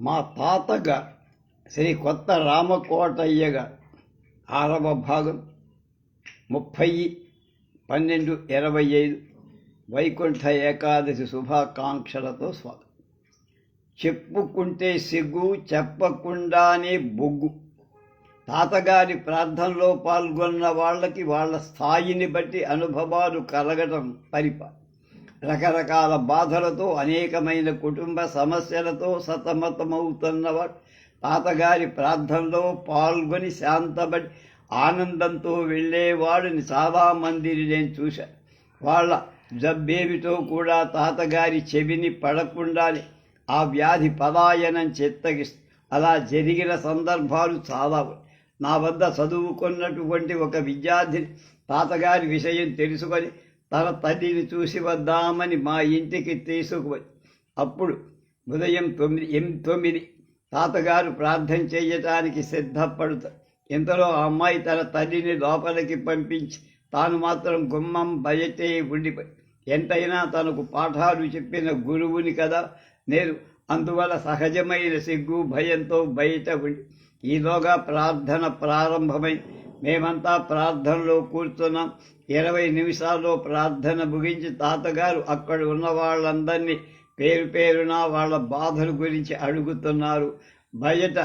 మా తాతగా శ్రీ కొత్త రామకోటయ్యగా ఆరవ భాగం ముప్పై పన్నెండు ఇరవై ఐదు వైకుంఠ ఏకాదశి శుభాకాంక్షలతో స్వాగతం. చెప్పుకుంటే సిగ్గు చెప్పకుండానే బొగ్గు. తాతగారి ప్రార్థనలో పాల్గొన్న వాళ్ళకి వాళ్ళ స్థాయిని బట్టి అనుభవాలు కలగటం పరిపాలి రకరకాల బాధలతో అనేకమైన కుటుంబ సమస్యలతో సతమతమవుతున్నవాడు. తాతగారి ప్రార్థనలో పాల్గొని శాంతపడి ఆనందంతో వెళ్ళేవాడిని చాలామందిని నేను చూశాను వాళ్ళ జబ్బేమితో కూడా తాతగారి చెవిని పడకుండానే ఆ వ్యాధి పలాయనం చెత్తగిస్తుంది అలా జరిగిన సందర్భాలు చాలా నా వద్ద చదువుకున్నటువంటి ఒక విద్యార్థిని తాతగారి విషయం తెలుసుకొని తన తల్లిని చూసి వద్దామని మా ఇంటికి తీసుకుపోయి అప్పుడు ఉదయం తొమ్మిది ఎం తొమ్మిది. తాతగారు ప్రార్థన చేయటానికి సిద్ధపడుతారు ఇంతలో ఆ అమ్మాయి తన తల్లిని లోపలికి పంపించి తాను మాత్రం గుమ్మం బయటే ఉండిపోయి ఎంతైనా తనకు పాఠాలు చెప్పిన గురువుని కదా నేను. అందువల్ల సహజమైన సిగ్గు భయంతో బయట ఉండి ఈలోగా ప్రార్థన ప్రారంభమై మేమంతా ప్రార్థనలో కూర్చున్నాం. ఇరవై నిమిషాల్లో ప్రార్థన ముగించి తాతగారు అక్కడ ఉన్న వాళ్ళందరినీ పేరు పేరున వాళ్ళ బాధల గురించి అడుగుతున్నారు. బయట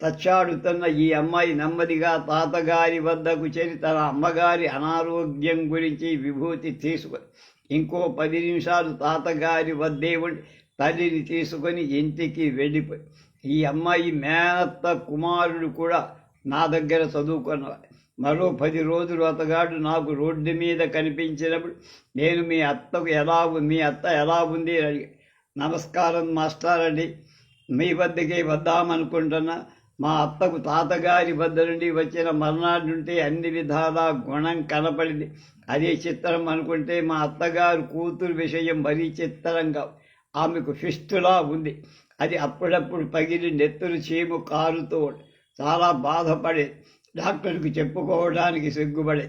తచ్చాడుతున్న ఈ అమ్మాయి నెమ్మదిగా తాతగారి వద్దకు చేరి తన అమ్మగారి అనారోగ్యం గురించి విభూతి తీసుకు ఇంకో పది నిమిషాలు తాతగారి వద్దే ఉండి తల్లిని తీసుకొని ఇంటికి వెళ్ళిపోయి ఈ అమ్మాయి మేనత్త కుమారుడు కూడా నా దగ్గర చదువుకున్న మరో పది రోజులు అతగాడు నాకు రోడ్డు మీద కనిపించినప్పుడు నేను మీ అత్తకు ఎలా మీ అత్త ఎలా ఉంది అని నమస్కారం మాస్టర్ అండి మీ వద్దకే వద్దామనుకుంటున్నా. మా అత్తకు తాతగారి వద్ద నుండి వచ్చిన మర్నాడు నుండి అన్ని విధాల గుణం కనపడింది. అదే చిత్రం అనుకుంటే మా అత్తగారు కూతురు విషయం మరీ చిత్రంగా ఆమెకు ఫిస్టులా ఉంది. అది అప్పుడప్పుడు పగిలి నెత్తురు చీము కారుతూ ఉంది. చాలా బాధపడి డాక్టర్కి చెప్పుకోవడానికి సిగ్గుపడి.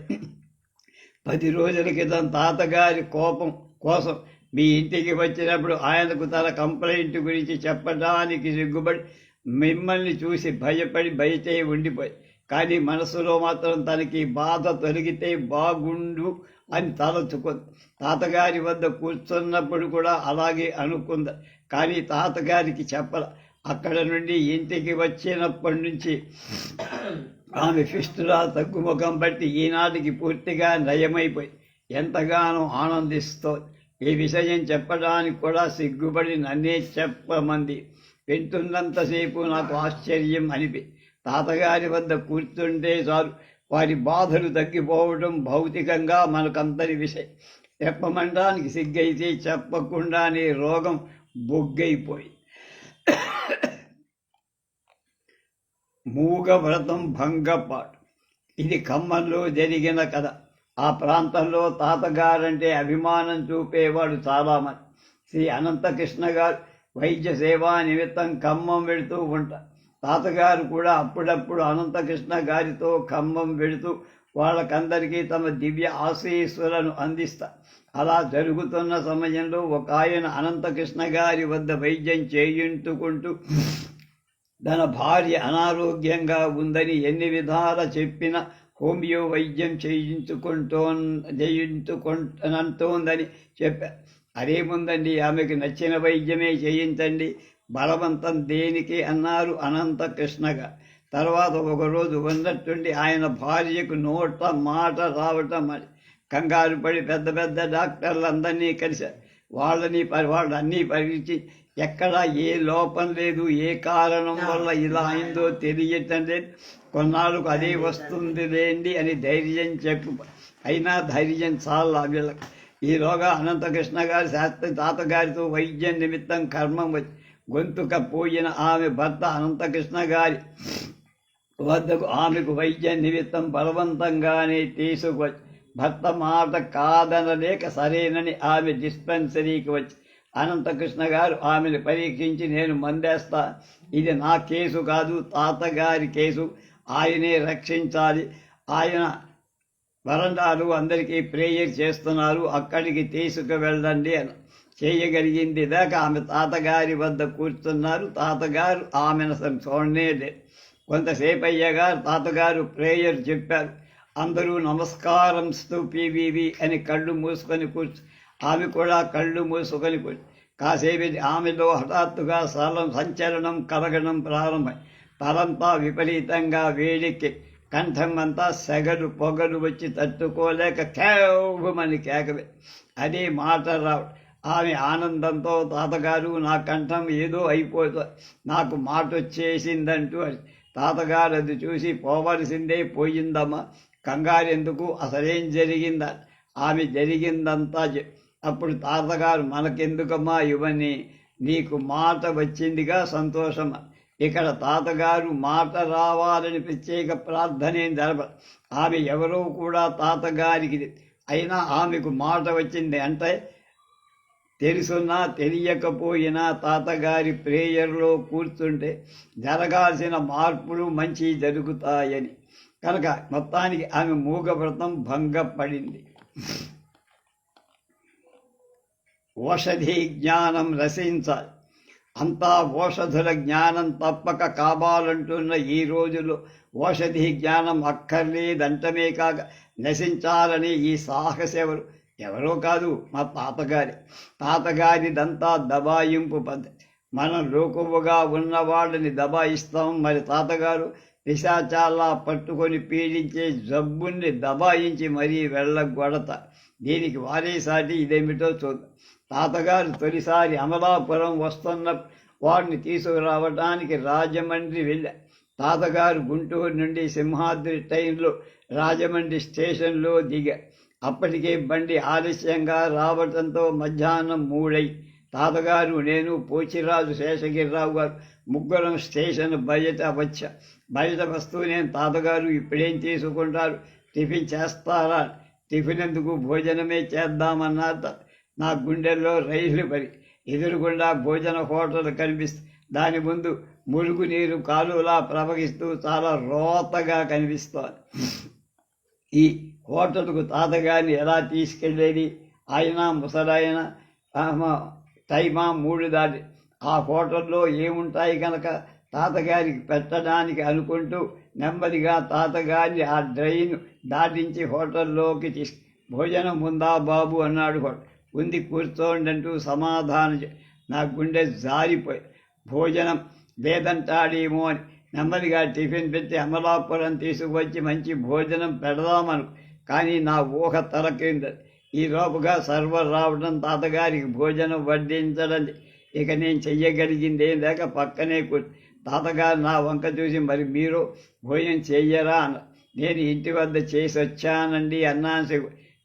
పది రోజుల క్రితం తాతగారి కోపం కోసం మీ ఇంటికి వచ్చినప్పుడు ఆయనకు తన కంప్లైంట్ గురించి చెప్పడానికి సిగ్గుపడి మిమ్మల్ని చూసి భయపడి బయటే ఉండిపోయి. కానీ మనసులో మాత్రం తనకి బాధ తొలగితే బాగుండు అని తలచుకుంది. తాతగారి వద్ద కూర్చున్నప్పుడు కూడా అలాగే అనుకుంది. కానీ తాతగారికి చెప్పల. అక్కడ నుండి ఇంటికి వచ్చినప్పటి నుంచి ఆమె ఫిస్టులా తగ్గుముఖం బట్టి ఈనాటికి పూర్తిగా నయమైపోయి ఎంతగానో ఆనందిస్తోంది ఈ విషయం చెప్పడానికి కూడా సిగ్గుపడి నన్నే చెప్పమంది. వింటున్నంతసేపు నాకు ఆశ్చర్యం అనిపి. తాతగారి వద్ద కూర్చుంటే చాలు. వారి బాధలు తగ్గిపోవడం భౌతికంగా మనకంతరి విషయం. చెప్పమంటానికి సిగ్గైతే చెప్పకుండానే రోగం బొగ్గైపోయి మూగవ్రతం భంగపాట్. భంగపాటు ఇది ఖమ్మంలో జరిగిన కథ. ఆ ప్రాంతంలో తాతగారంటే అభిమానం చూపేవాడు చాలామంది. శ్రీ అనంతకృష్ణ గారు వైద్య సేవా నిమిత్తం ఖమ్మం వెళుతూ ఉంటారు. తాతగారు కూడా అప్పుడప్పుడు అనంతకృష్ణ గారితో ఖమ్మం వెళుతూ వాళ్ళకందరికీ తమ దివ్య ఆశీస్సులను అందిస్తా. అలా జరుగుతున్న సమయంలో ఒక ఆయన అనంతకృష్ణ గారి వద్ద వైద్యం చేయించుకుంటూ తన భార్య అనారోగ్యంగా ఉందని ఎన్ని విధాల చెప్పిన హోమియో వైద్యం చేయించుకుంటూ చేయించుకుంటనంటోందని చెప్పారు అదేముందండి ఆమెకు నచ్చిన వైద్యమే చేయించండి. బలవంతం దేనికి అన్నారు అనంత కృష్ణగా తర్వాత ఒకరోజు ఉన్నట్టుండి ఆయన భార్యకు నోట మాట రావటం కంగారు పడి పెద్ద పెద్ద డాక్టర్లందరినీ కలిశారు వాళ్ళని పరి- వాళ్ళన్నీ పరీక్షి ఎక్కడ ఏ లోపం లేదు ఏ కారణం వల్ల ఇలా అయిందో తెలియటం లేదు. కొన్నాళ్ళకు అదే వస్తుంది లేండి అని ధైర్యం చెప్పు. అయినా ధైర్యం చాలా వీళ్ళకి. ఈలోగా అనంతకృష్ణ గారి శాస్త్రి తాతగారితో వైద్యం నిమిత్తం కర్మం వచ్చి గొంతుక పోయిన ఆమె భర్త అనంతకృష్ణ గారి వద్దకు ఆమెకు వైద్య నిమిత్తం బలవంతంగానే తీసుకువచ్చి భర్త మాట కాదనలేక సరేనని ఆమె డిస్పెన్సరీకి వచ్చి అనంతకృష్ణ గారు ఆమెను పరీక్షించి నేను మందేస్తా. ఇది నా కేసు కాదు తాతగారి కేసు. ఆయనే రక్షించాలి. ఆయన వరండాలు అందరికీ ప్రేయర్ చేస్తున్నారు. అక్కడికి తీసుకు వెళ్ళండి అని చేయగలిగింది. దాకా ఆమె తాతగారి వద్ద కూర్చున్నారు. తాతగారు ఆమెను చూడలేదు కొంతసేపు అయ్యాగా తాతగారు ప్రేయర్ చెప్పారు. అందరూ నమస్కారం స్తూపీవీవి అని కళ్ళు మూసుకొని కూర్చు ఆమె కూడా కళ్ళు మూసుకొని కూర్చు. కాసేపు ఆమెలో హఠాత్తుగా సలం సంచలనం కలగడం ప్రారంభం. తలంతా విపరీతంగా వేడికి కంఠం అంతా సెగలు పొగలు వచ్చి తట్టుకోలేక కేవమని కేకవే. అదే మాట రావు. ఆమె ఆనందంతో తాతగారు నా కంఠం ఏదో అయిపోతుంది. నాకు మాట వచ్చేసిందంటూ తాతగారు అది చూసి పోవలసిందే పోయిందమ్మా. కంగారు ఎందుకు? అసలేం జరిగిందా? ఆమె జరిగిందంతా అప్పుడు తాతగారు మనకెందుకమ్మా ఇవన్నీ? నీకు మాట వచ్చిందిగా సంతోషమా? ఇక్కడ తాతగారు మాట రావాలని ప్రత్యేక ప్రార్థనేం జరప ఆమె ఎవరో కూడా తాతగారికి అయినా ఆమెకు మాట వచ్చింది అంటే తెలుసున్నా తెలియకపోయినా తాతగారి ప్రేయర్లో కూర్చుంటే జరగాల్సిన మార్పులు మంచి జరుగుతాయని. కనుక మొత్తానికి ఆమె మూగవ్రతం భంగపడింది. ఓషధి జ్ఞానం రసించాలి. అంతా ఓషధుల జ్ఞానం తప్పక కావాలంటున్న ఈ రోజుల్లో ఓషధి జ్ఞానం అక్కర్లేదంటమే కాక నశించాలని ఈ సాహసెవరు ఎవరో కాదు మా తాతగారి తాతగారిదంతా దబాయింపు పద్ధతి మనం లోకువుగా ఉన్న వాళ్ళని దబాయిస్తాం. మరి తాతగారు పిశాచాలా పట్టుకొని పీడించే జబ్బుని దబాయించి మరీ వెళ్ళగొడత. దీనికి వారేసాటి ఇదేమిటో చూద్దాం. తాతగారు తొలిసారి అమలాపురం వస్తున్న వాడిని తీసుకురావడానికి రాజమండ్రి వెళ్ళా. తాతగారు గుంటూరు నుండి సింహాద్రి ట్రైన్లో రాజమండ్రి స్టేషన్లో దిగా. అప్పటికే బండి ఆలస్యంగా రావడంతో మధ్యాహ్నం మూడై. తాతగారు నేను పోచిరాజు శేషగిరిరావు గారు ముగ్గురం స్టేషన్ బయట వచ్చా. బయట వస్తూ నేను తాతగారు ఇప్పుడేం తీసుకుంటారు టిఫిన్ చేస్తారా? టిఫిన్ ఎందుకు భోజనమే చేద్దామన్నారు నా గుండెల్లో రైలు పరి ఎదురుగుండా భోజన హోటల్ కనిపిస్తుంది దాని ముందు మురుగునీరు కాలువలా ప్రవహిస్తూ చాలా రోతగా కనిపిస్తోంది. ఈ హోటల్కు తాతగారిని ఎలా తీసుకెళ్ళేది? ఆయన ముసలాయన టైమా మూడు దాటి ఆ హోటల్లో ఏముంటాయి కనుక తాతగారికి పెట్టడానికి అనుకుంటూ నెమ్మదిగా తాతగారిని ఆ డ్రైన్ దాటించి హోటల్లోకి తీసు భోజనం ఉందా బాబు అన్నాడు ఉంది కూర్చోండి అంటూ సమాధానం నా గుండె జారిపోయి భోజనం లేదంటాడేమో అని నెమ్మదిగా టిఫిన్ పెట్టి అమలాపురం తీసుకువచ్చి మంచి భోజనం పెడదామను. కానీ నా ఊహ తలకింది ఈ లోపుగా సర్వర్ రావడం తాతగారికి భోజనం వడ్డించడం ఇక నేను చెయ్యగలిగింది ఏం లేక పక్కనే కూర్చు తాతగారు నా వంక చూసి మరి మీరు భోజనం చెయ్యరా అన్న నేను ఇంటి వద్ద చేసి వచ్చానండి అన్నాను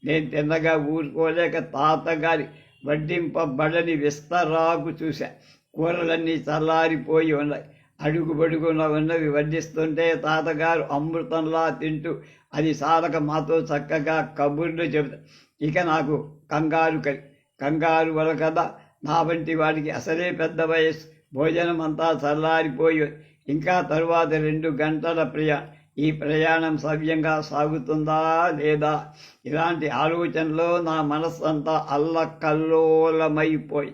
నేను తిన్నగా ఊరుకోలేక తాతగారి వడ్డింపబడని విస్తరాకు చూశా. కూరలన్నీ చల్లారిపోయి ఉన్నాయి. అడుగు బడుగున ఉన్నవి వడ్డిస్తుంటే తాతగారు అమృతంలా తింటూ అది సాధక మాతో చక్కగా కబుర్లు చెబుతా ఇక నాకు కంగారు కలి కంగారు వల కదా నా వంటి వాడికి అసలే పెద్ద వయస్సు. భోజనం అంతా చల్లారిపోయి ఇంకా తరువాత రెండు గంటల ప్రయాణం ఈ ప్రయాణం సవ్యంగా సాగుతుందా లేదా? ఇలాంటి ఆలోచనలో నా మనస్సంతా అల్లకల్లోలమైపోయి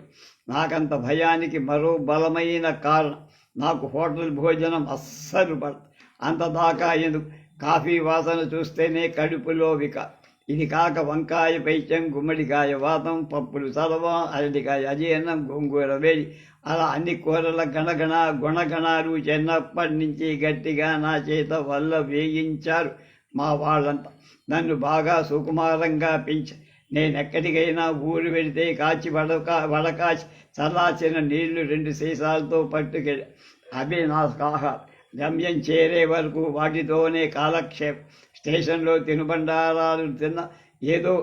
నాకంత భయానికి మరో బలమైన కారణం. నాకు హోటల్ భోజనం అస్సలు పడ అంతదాకా ఎందుకు? కాఫీ వాసన చూస్తేనే కడుపులో విక. ఇది కాక వంకాయ పైత్యం గుమ్మడికాయ వాతం పప్పులు చదవ అరటికాయ అజీర్ణం గోంగూర వేడి. అలా అన్ని కూరల గణగణ గుణగణాలు చిన్నప్పటి నుంచి గట్టిగా నా చేత వల్ల వేయించారు మా వాళ్ళంతా. నన్ను బాగా సుకుమారంగా పెంచారు నేను ఎక్కడికైనా ఊరు వెళితే కాచి వడక వడకాచి చల్లార్చిన నీళ్ళు రెండు సీసాలతో పట్టుకెళ్ళి అవి నా ఆహారం గమ్యం చేరే వరకు వాటితోనే కాలక్షేపం స్టేషన్లో తినుబండారాలు తిన్న ఏదో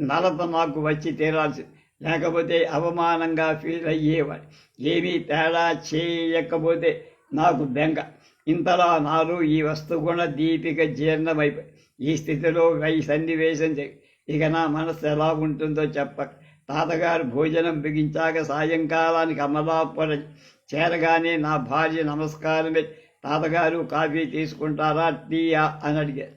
నలత నాకు వచ్చి తీరాల్సి లేకపోతే అవమానంగా ఫీల్ అయ్యేవాడు. ఏమీ తేడా చేయకపోతే నాకు బెంగ. ఇంతలా నాలో ఈ వస్తుగుణ దీపిక జీర్ణమైపోయి ఈ స్థితిలో వై సన్నివేశం చేయి ఇక నా మనసు ఎలా ఉంటుందో చెప్పక తాతగారు భోజనం బిగించాక సాయంకాలానికి అమలాపురం చేరగానే నా భార్య నమస్కారమే తాతగారు కాఫీ తీసుకుంటారా టీయా అని అడిగారు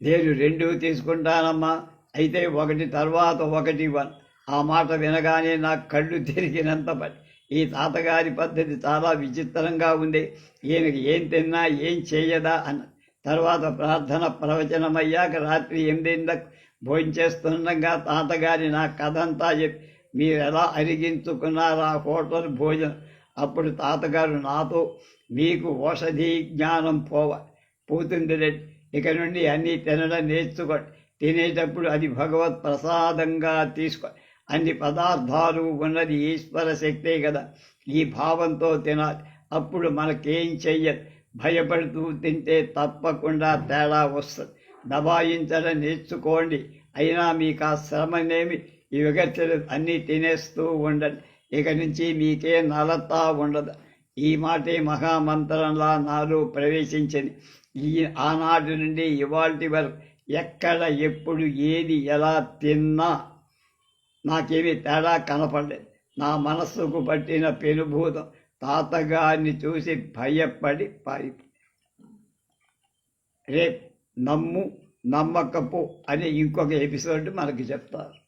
నేను రెండు తీసుకుంటానమ్మా అయితే ఒకటి తర్వాత ఒకటి ఇవ్వను ఆ మాట వినగానే నాకు కళ్ళు తిరిగినంత పని. ఈ తాతగారి పద్ధతి చాలా విచిత్రంగా ఉంది. ఈయనకి ఏం తిన్నా ఏం చేయదా అన్నది తర్వాత ప్రార్థన ప్రవచనమయ్యాక రాత్రి ఎనిమిదిందకు భోంచేస్తుండగా తాతగారి నా కథంతా చెప్పి మీరు ఎలా అరిగించుకున్నారు ఆ హోటల్ భోజనం? అప్పుడు తాతగారు నాతో మీకు ఔషధి జ్ఞానం పోవ పోతుంది రెడ్డి ఇక నుండి అన్నీ తినడం నేర్చుకోండి. తినేటప్పుడు అది భగవత్ ప్రసాదంగా తీసుకో అన్ని పదార్థాలు ఉన్నది ఈశ్వర శక్తే కదా. ఈ భావంతో తినాలి. అప్పుడు మనకేం చెయ్యదు. భయపడుతూ తింటే తప్పకుండా తేడా వస్తుంది. దబాయించడం నేర్చుకోండి. అయినా మీకు ఆ శ్రమనేమి యుగచ్చలు అన్నీ తినేస్తూ ఉండండి. ఇక నుంచి మీకే నలతా ఉండదు. ఈ మాటే మహామంత్రంలా నాలో ప్రవేశించింది. ఈ ఆనాటి నుండి ఇవాటి వరకు ఎక్కడ ఎప్పుడు ఏది ఎలా తిన్నా నాకేమీ తేడా కనపడలేదు. నా మనస్సుకు పట్టిన పెనుభూతం తాతగారిని చూసి భయపడి పారి రేపు నమ్ము నమ్మకపో అనే ఇంకొక ఎపిసోడ్ మనకి చెప్తారు.